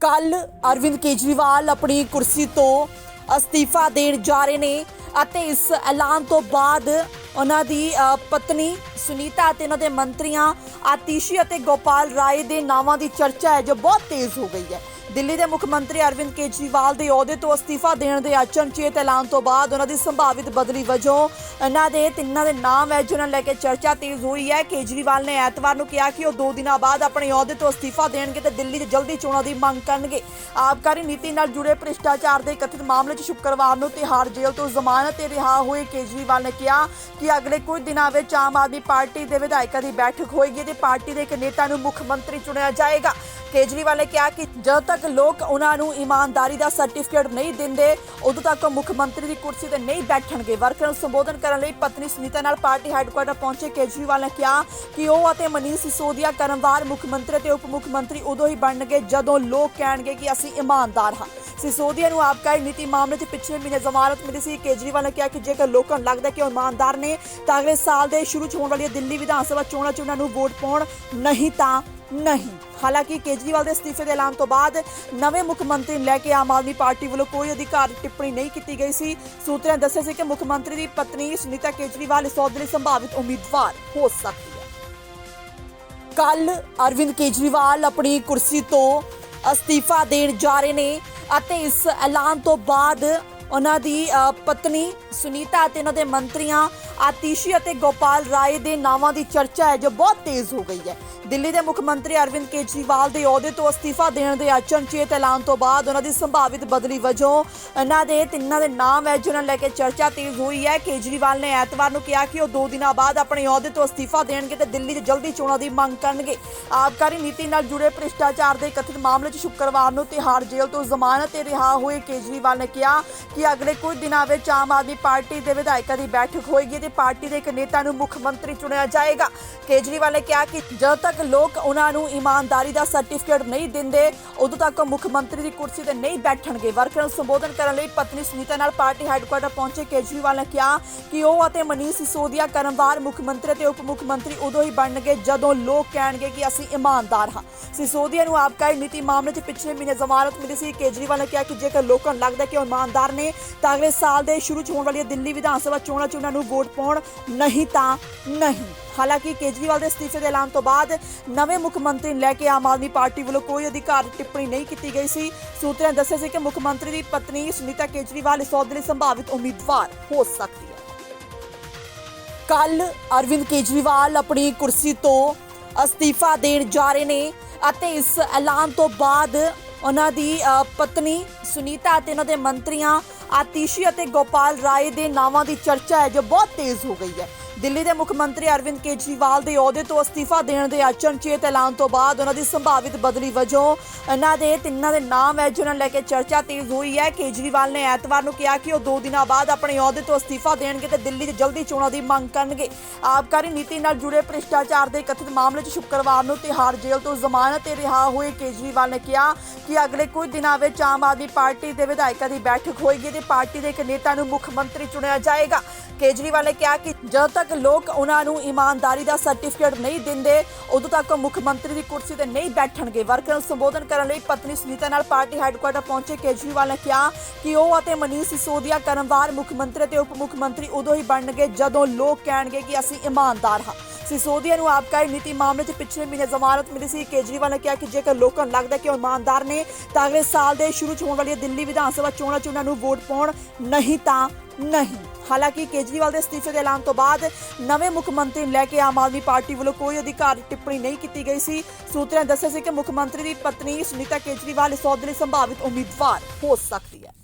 ਕੱਲ ਅਰਵਿੰਦ ਕੇਜਰੀਵਾਲ ਆਪਣੀ ਕੁਰਸੀ ਤੋਂ ਅਸਤੀਫਾ ਦੇਣ ਜਾ ਰਹੇ ਨੇ ਅਤੇ ਇਸ ਐਲਾਨ ਤੋਂ ਬਾਅਦ ਉਹਨਾਂ ਦੀ ਅ, ਪਤਨੀ ਸੁਨੀਤਾ ਅਤੇ ਉਹਨਾਂ ਦੇ ਮੰਤਰੀਆਂ ਆਤੀਸ਼ੀ ਅਤੇ ਗੋਪਾਲ ਰਾਏ ਦੇ ਨਾਵਾਂ ਦੀ ਚਰਚਾ ਹੈ ਜੋ ਬਹੁਤ ਤੇਜ਼ ਹੋ ਗਈ ਹੈ। ਦਿੱਲੀ ਦੇ ਮੁੱਖ ਮੰਤਰੀ ਅਰਵਿੰਦ ਕੇਜਰੀਵਾਲ ਦੇ ਅਹੁਦੇ ਤੋਂ ਅਸਤੀਫਾ ਦੇਣ ਦੇ ਅਚਨਚੇਤ ਐਲਾਨ ਤੋਂ ਬਾਅਦ ਉਹਨਾਂ ਦੀ ਸੰਭਾਵਿਤ ਬਦਲੀ ਵਜੋਂ ਇਹਨਾਂ ਦੇ ਤਿੰਨਾਂ ਦੇ ਨਾਮ ਹੈ ਜਿਨ੍ਹਾਂ ਨੂੰ ਲੈ ਕੇ ਚਰਚਾ ਤੇਜ਼ ਹੋਈ ਹੈ ਕੇਜਰੀਵਾਲ ਨੇ ਐਤਵਾਰ ਨੂੰ ਕਿਹਾ ਕਿ ਉਹ 2 ਦਿਨਾਂ ਬਾਅਦ ਆਪਣੇ ਅਹੁਦੇ ਤੋਂ ਅਸਤੀਫਾ ਦੇਣਗੇ ਤੇ ਦਿੱਲੀ 'ਚ ਜਲਦੀ ਚੋਣਾਂ ਦੀ ਮੰਗ ਕਰਨਗੇ। ਆਬਕਾਰੀ ਨੀਤੀ ਨਾਲ ਜੁੜੇ ਭ੍ਰਿਸ਼ਟਾਚਾਰ ਦੇ ਕਥਿਤ ਮਾਮਲੇ 'ਚ ਸ਼ੁੱਕਰਵਾਰ ਨੂੰ ਤਿਹਾੜ ਜੇਲ੍ਹ ਤੋਂ ਜ਼ਮਾਨਤ ਤੇ ਰਿਹਾ ਹੋਏ ਕੇਜਰੀਵਾਲ ਨੇ ਕਿਹਾ ਕਿ ਅਗਲੇ ਕੁਝ ਦਿਨਾਂ ਵਿੱਚ ਆਮ ਆਦਮੀ ਪਾਰਟੀ ਦੇ ਵਿਧਾਇਕਾਂ ਦੀ ਬੈਠਕ ਹੋਏਗੀ ਤੇ ਪਾਰਟੀ ਦੇ ਇੱਕ ਨੇਤਾ ਨੂੰ ਮੁੱਖ ਮੰਤਰੀ ਚੁਣਿਆ ਜਾਏਗਾ। ਕੇਜਰੀਵਾਲ ਨੇ ਕਿਹਾ ਕਿ ਜਦੋਂ ਤੱਕ ਲੋਕ ਉਹਨਾਂ ਨੂੰ ਇਮਾਨਦਾਰੀ ਦਾ ਸਰਟੀਫਿਕੇਟ ਨਹੀਂ ਦਿੰਦੇ। ਉਦੋਂ ਤੱਕ ਉਹ ਮੁੱਖ ਮੰਤਰੀ ਦੀ ਕੁਰਸੀ ਤੇ ਨਹੀਂ ਬੈਠਣਗੇ। ਵਰਕਰਾਂ ਨੂੰ ਸੰਬੋਧਨ ਕਰਨ ਲਈ ਪਤਨੀ ਸੁਨੀਤਾ ਨਾਲ ਪਾਰਟੀ ਹੈੱਡਕੁਆਟਰ ਪਹੁੰਚੇ। ਕੇਜਰੀਵਾਲ ਨੇ ਕਿਹਾ ਕਿ ਉਹ ਅਤੇ ਮਨੀਸ਼ ਸਿਸੋਦੀਆ ਕਰਮਵਾਰ ਮੁੱਖ ਮੰਤਰੀ ਤੇ ਉਪ ਮੁੱਖ ਮੰਤਰੀ ਉਦੋਂ ਹੀ ਬਣਨਗੇ ਜਦੋਂ ਲੋਕ ਕਹਿਣਗੇ ਕਿ ਅਸੀਂ ਇਮਾਨਦਾਰ ਹਾਂ। ਸਿਸੋਦੀਆ ਨੂੰ ਆਬਕਾਰੀ ਨੀਤੀ ਮਾਮਲੇ 'ਚ ਪਿਛਲੇ ਮਹੀਨੇ ਜ਼ਮਾਨਤ ਮਿਲੀ ਸੀ। ਕੇਜਰੀਵਾਲ ਨੇ ਕਿਹਾ ਕਿ ਜੇਕਰ ਲੋਕਾਂ ਨੂੰ ਲੱਗਦਾ ਕਿ ਉਹ ਇਮਾਨਦਾਰ ਨੇ, ਤਾਂ ਅਗਲੇ ਸਾਲ ਦੇ ਸ਼ੁਰੂ 'ਚ ਹੋਣ ਵਾਲੀਆਂ ਦਿੱਲੀ ਵਿਧਾਨ ਸਭਾ ਚੋਣਾਂ 'ਚ ਉਹਨਾਂ ਨੂੰ ਵੋਟ ਪਾਉਣ ਨਹੀਂ ਤਾਂ ਨਹੀਂ। ਹਾਲਾਂਕਿ ਕੇਜਰੀਵਾਲ ਦੇ ਅਸਤੀਫੇ ਦੇ ਐਲਾਨ ਤੋਂ ਬਾਅਦ ਨਵੇਂ ਮੁੱਖ ਮੰਤਰੀ ਲੈ ਕੇ ਆਮ ਆਦਮੀ ਪਾਰਟੀ ਵੱਲੋਂ ਕੋਈ ਅਧਿਕਾਰਤ ਟਿੱਪਣੀ ਨਹੀਂ ਕੀਤੀ ਗਈ ਸੀ। ਸੂਤਰਾਂ ਦੱਸਿਆ ਸੀ ਕਿ ਮੁੱਖ ਮੰਤਰੀ ਦੀ ਪਤਨੀ ਸੁਨੀਤਾ ਕੇਜਰੀਵਾਲ ਇਸ ਅਹੁਦੇ ਲਈ ਸੰਭਾਵਿਤ ਉਮੀਦਵਾਰ ਹੋ ਸਕਦੀ ਹੈ। ਕੱਲ ਅਰਵਿੰਦ ਕੇਜਰੀਵਾਲ ਆਪਣੀ ਕੁਰਸੀ ਤੋਂ ਅਸਤੀਫਾ ਦੇਣ ਜਾ ਰਹੇ ਨੇ ਅਤੇ ਇਸ ਐਲਾਨ ਤੋਂ ਬਾਅਦ ਉਹਨਾਂ ਦੀ ਪਤਨੀ ਸੁਨੀਤਾ ਅਤੇ ਉਹਨਾਂ ਦੇ ਮੰਤਰੀਆਂ ਆਤੀਸ਼ੀ ਅਤੇ ਗੋਪਾਲ ਰਾਏ ਦੇ ਨਾਵਾਂ ਦੀ ਚਰਚਾ ਹੈ, ਜੋ ਬਹੁਤ ਤੇਜ਼ ਹੋ ਗਈ ਹੈ। ਦਿੱਲੀ ਦੇ ਮੁੱਖ ਮੰਤਰੀ ਅਰਵਿੰਦ ਕੇਜਰੀਵਾਲ ਦੇ ਅਹੁਦੇ ਤੋਂ ਅਸਤੀਫਾ ਦੇਣ ਦੇ ਅਚਨਚੇਤ ਐਲਾਨ ਤੋਂ ਬਾਅਦ ਉਹਨਾਂ ਦੀ ਸੰਭਾਵਿਤ ਬਦਲੀ ਵਜੋਂ ਇਹਨਾਂ ਦੇ ਤਿੰਨਾਂ ਦੇ ਨਾਮ ਹੈ ਜਿਹਨਾਂ ਨੂੰ ਲੈ ਕੇ ਚਰਚਾ ਤੇਜ਼ ਹੋਈ ਹੈ। ਕੇਜਰੀਵਾਲ ਨੇ ਐਤਵਾਰ ਨੂੰ ਕਿਹਾ ਕਿ ਉਹ 2 ਦਿਨਾਂ ਬਾਅਦ ਆਪਣੇ ਅਹੁਦੇ ਤੋਂ ਅਸਤੀਫਾ ਦੇਣਗੇ ਤੇ ਦਿੱਲੀ 'ਚ ਜਲਦੀ ਚੋਣਾਂ ਦੀ ਮੰਗ ਕਰਨਗੇ। ਆਬਕਾਰੀ ਨੀਤੀ ਨਾਲ ਜੁੜੇ ਭ੍ਰਿਸ਼ਟਾਚਾਰ ਦੇ ਕਥਿਤ ਮਾਮਲੇ 'ਚ ਸ਼ੁੱਕਰਵਾਰ ਨੂੰ ਤਿਹਾੜ ਜੇਲ੍ਹ ਤੋਂ ਜ਼ਮਾਨਤ ਤੇ ਰਿਹਾ ਹੋਏ ਕੇਜਰੀਵਾਲ ਨੇ ਕਿਹਾ ਕਿ ਅਗਲੇ ਕੁਝ ਦਿਨਾਂ ਵਿੱਚ ਆਮ ਆਦਮੀ ਪਾਰਟੀ ਦੇ ਵਿਧਾਇਕਾਂ ਦੀ ਬੈਠਕ ਹੋਏਗੀ ਤੇ ਪਾਰਟੀ ਦੇ ਇੱਕ ਨੇਤਾ ਨੂੰ ਮੁੱਖ ਮੰਤਰੀ ਚੁਣਿਆ ਜਾਏਗਾ। ਕੇਜਰੀਵਾਲ ਨੇ ਕਿਹਾ ਕਿ ਜਦੋਂ ਤੱਕ ਲੋਕ ਉਹਨਾਂ ਨੂੰ ਇਮਾਨਦਾਰੀ ਦਾ ਸਰਟੀਫਿਕੇਟ ਨਹੀਂ ਦਿੰਦੇ, ਉਦੋਂ ਤੱਕ ਉਹ ਮੁੱਖ ਮੰਤਰੀ ਦੀ ਕੁਰਸੀ ਤੇ ਨਹੀਂ ਬੈਠਣਗੇ। ਵਰਕਰਾਂ ਨੂੰ ਸੰਬੋਧਨ ਕਰਨ ਲਈ ਪਤਨੀ ਸੁਨੀਤਾ ਨਾਲ ਪਾਰਟੀ ਹੈੱਡਕੁਆਟਰ ਪਹੁੰਚੇ। ਕੇਜਰੀਵਾਲ ਨੇ ਕਿਹਾ ਕਿ ਉਹ ਅਤੇ ਮਨੀਸ਼ ਸਿਸੋਦੀਆ ਕਰਮਵਾਰ ਮੁੱਖ ਮੰਤਰੀ ਤੇ ਉਪ ਮੁੱਖ ਮੰਤਰੀ ਉਦੋਂ ਹੀ ਬਣਨਗੇ ਜਦੋਂ ਲੋਕ ਕਹਿਣਗੇ ਕਿ ਅਸੀਂ ਇਮਾਨਦਾਰ ਹਾਂ। ਸਿਸੋਦੀਆ ਨੂੰ ਆਬਕਾਰੀ ਨੀਤੀ ਮਾਮਲੇ 'ਚ ਪਿਛਲੇ ਮਹੀਨੇ ਜ਼ਮਾਨਤ ਮਿਲੀ ਸੀ। ਕੇਜਰੀਵਾਲ ਨੇ ਕਿਹਾ ਕਿ ਜੇਕਰ ਲੋਕਾਂ ਨੂੰ ਲੱਗਦਾ ਕਿ ਉਹ ਇਮਾਨਦਾਰ ਨੇ ਤਾਂ ਅਗਲੇ ਸਾਲ ਦੇ ਸ਼ੁਰੂ 'ਚ ਹੋਣ ਵਾਲੀਆਂ ਦਿੱਲੀ ਵਿਧਾਨ ਸਭਾ ਚੋਣਾਂ 'ਚ ਉਹਨਾਂ ਨੂੰ ਵੋਟ ਪਾਉਣ ਨਹੀਂ ਤਾਂ ਨਹੀਂ। ਹਾਲਾਂਕਿ ਕੇਜਰੀਵਾਲ ਦੇ ਅਸਤੀਫੇ ਦੇ ਐਲਾਨ ਤੋਂ ਬਾਅਦ ਨਵੇਂ ਮੁੱਖ ਮੰਤਰੀ ਨੂੰ ਲੈ ਕੇ ਆਮ ਆਦਮੀ ਪਾਰਟੀ ਵੱਲੋਂ ਕੋਈ ਅਧਿਕਾਰਤ ਟਿੱਪਣੀ ਨਹੀਂ ਕੀਤੀ ਗਈ ਸੀ। ਸੂਤਰਾਂ ਦੱਸਿਆ ਸੀ ਕਿ ਮੁੱਖ ਮੰਤਰੀ ਦੀ ਪਤਨੀ ਸੁਨੀਤਾ ਕੇਜਰੀਵਾਲ ਇਸ ਅਹੁਦੇ ਲਈ ਸੰਭਾਵਿਤ ਉਮੀਦਵਾਰ ਹੋ ਸਕਦੀ ਹੈ। ਕੱਲ ਅਰਵਿੰਦ ਕੇਜਰੀਵਾਲ ਆਪਣੀ ਕੁਰਸੀ ਤੋਂ ਅਸਤੀਫਾ ਦੇਣ ਜਾ ਰਹੇ ਨੇ ਅਤੇ ਇਸ ਐਲਾਨ ਤੋਂ ਬਾਅਦ ਉਹਨਾਂ ਦੀ ਅ, ਪਤਨੀ ਸੁਨੀਤਾ ਅਤੇ ਉਹਨਾਂ ਦੇ ਮੰਤਰੀਆਂ ਆਤੀਸ਼ੀ ਅਤੇ ਗੋਪਾਲ ਰਾਏ ਦੇ ਨਾਵਾਂ ਦੀ ਚਰਚਾ ਹੈ, ਜੋ ਬਹੁਤ ਤੇਜ਼ ਹੋ ਗਈ ਹੈ। ਦਿੱਲੀ ਦੇ ਮੁੱਖ ਮੰਤਰੀ ਅਰਵਿੰਦ ਕੇਜਰੀਵਾਲ ਦੇ ਅਹੁਦੇ ਤੋਂ ਅਸਤੀਫਾ ਦੇਣ ਦੇ ਅਚਨਚੇਤ ਐਲਾਨ ਤੋਂ ਬਾਅਦ ਉਹਨਾਂ ਦੀ ਸੰਭਾਵਿਤ ਬਦਲੀ ਵਜੋਂ ਇਹਨਾਂ ਦੇ ਤਿੰਨਾਂ ਦੇ ਨਾਮ ਹੈ ਜਿਹਨਾਂ ਨੂੰ ਲੈ ਕੇ ਚਰਚਾ ਤੇਜ਼ ਹੋਈ ਹੈ। ਕੇਜਰੀਵਾਲ ਨੇ ਐਤਵਾਰ ਨੂੰ ਕਿਹਾ ਕਿ ਉਹ 2 ਦਿਨਾਂ ਬਾਅਦ ਆਪਣੇ ਅਹੁਦੇ ਤੋਂ ਅਸਤੀਫਾ ਦੇਣਗੇ ਤੇ ਦਿੱਲੀ 'ਚ ਜਲਦੀ ਚੋਣਾਂ ਦੀ ਮੰਗ ਕਰਨਗੇ। ਆਬਕਾਰੀ ਨੀਤੀ ਨਾਲ ਜੁੜੇ ਭ੍ਰਿਸ਼ਟਾਚਾਰ ਦੇ ਕਥਿਤ ਮਾਮਲੇ 'ਚ ਸ਼ੁੱਕਰਵਾਰ ਨੂੰ ਤਿਹਾੜ ਜੇਲ੍ਹ ਤੋਂ ਜ਼ਮਾਨਤ ਤੇ ਰਿਹਾ ਹੋਏ ਕੇਜਰੀਵਾਲ ਨੇ ਕਿਹਾ ਕਿ ਅਗਲੇ ਕੁਝ ਦਿਨਾਂ ਵਿੱਚ ਆਮ ਆਦਮੀ ਪਾਰਟੀ ਦੇ ਵਿਧਾਇਕਾਂ ਦੀ ਬੈਠਕ ਹੋਏਗੀ ਤੇ ਪਾਰਟੀ ਦੇ ਇੱਕ ਨੇਤਾ ਨੂੰ ਮੁੱਖ ਮੰਤਰੀ ਚੁਣਿਆ ਜਾਏਗਾ। ਕੇਜਰੀਵਾਲ ਨੇ ਕਿਹਾ ਕਿ ਜਦੋਂ ਤੱਕ ਲੋਕ ਉਹਨਾਂ ਨੂੰ ਇਮਾਨਦਾਰੀ ਦਾ ਸਰਟੀਫਿਕੇਟ ਨਹੀਂ ਦਿੰਦੇ, ਉਦੋਂ ਤੱਕ ਉਹ ਮੁੱਖ ਮੰਤਰੀ ਦੀ ਕੁਰਸੀ ਤੇ ਨਹੀਂ ਬੈਠਣਗੇ। ਵਰਕਰਾਂ ਨੂੰ ਸੰਬੋਧਨ ਕਰਨ ਲਈ ਪਤਨੀ ਸੁਨੀਤਾ ਨਾਲ ਪਾਰਟੀ ਹੈੱਡਕੁਆਟਰ ਪਹੁੰਚੇ ਕੇਜਰੀਵਾਲ ਨੇ ਕਿਹਾ ਕਿ ਉਹ ਅਤੇ ਮਨੀਸ਼ ਸਿਸੋਦੀਆ ਕਰਮਵਾਰ ਮੁੱਖ ਮੰਤਰੀ ਤੇ ਉਪ ਮੁੱਖ ਮੰਤਰੀ ਉਦੋਂ ਹੀ ਬਣਨਗੇ ਜਦੋਂ ਲੋਕ ਕਹਿਣਗੇ ਕਿ ਅਸੀਂ ਇਮਾਨਦਾਰ ਹਾਂ। ਸਿਸੋਦੀਆ ਨੂੰ ਆਬਕਾਰੀ ਨੀਤੀ ਮਾਮਲੇ 'ਚ ਪਿਛਲੇ ਮਹੀਨੇ ਜ਼ਮਾਨਤ ਮਿਲੀ ਸੀ ਕੇਜਰੀਵਾਲ ਨੇ ਕਿਹਾ ਕਿ ਜੇਕਰ ਲੋਕਾਂ ਨੂੰ ਲੱਗਦਾ ਕਿ ਉਹ ਇਮਾਨਦਾਰ ਨੇ ਤਾਂ ਅਗਲੇ ਸਾਲ ਦੇ ਸ਼ੁਰੂ 'ਚ ਹੋਣ ਵਾਲੀਆਂ ਦਿੱਲੀ ਵਿਧਾਨ ਸਭਾ ਚੋਣਾਂ 'ਚ ਉਹਨਾਂ ਨੂੰ ਵੋਟ ਪਾਉਣ ਨਹੀਂ ਤਾਂ ਨਹੀਂ ਹਾਲਾਂਕਿ ਕੇਜਰੀਵਾਲ ਦੇ ਅਸਤੀਫੇ ਦੇ ਐਲਾਨ ਤੋਂ ਬਾਅਦ ਨਵੇਂ ਮੁੱਖ ਮੰਤਰੀ ਨੂੰ ਲੈ ਕੇ ਆਮ ਆਦਮੀ ਪਾਰਟੀ ਵੱਲੋਂ ਕੋਈ ਅਧਿਕਾਰਤ ਟਿੱਪਣੀ ਨਹੀਂ ਕੀਤੀ ਗਈ ਸੀ ਸੂਤਰਾਂ ਨੇ ਦੱਸਿਆ ਸੀ ਕਿ ਮੁੱਖ ਮੰਤਰੀ ਦੀ ਪਤਨੀ ਸੁਨੀਤਾ ਕੇਜਰੀਵਾਲ ਇਸ ਅਹੁਦੇ ਲਈ ਸੰਭਾਵਿਤ ਉਮੀਦਵਾਰ ਹੋ ਸਕਦੀ ਹੈ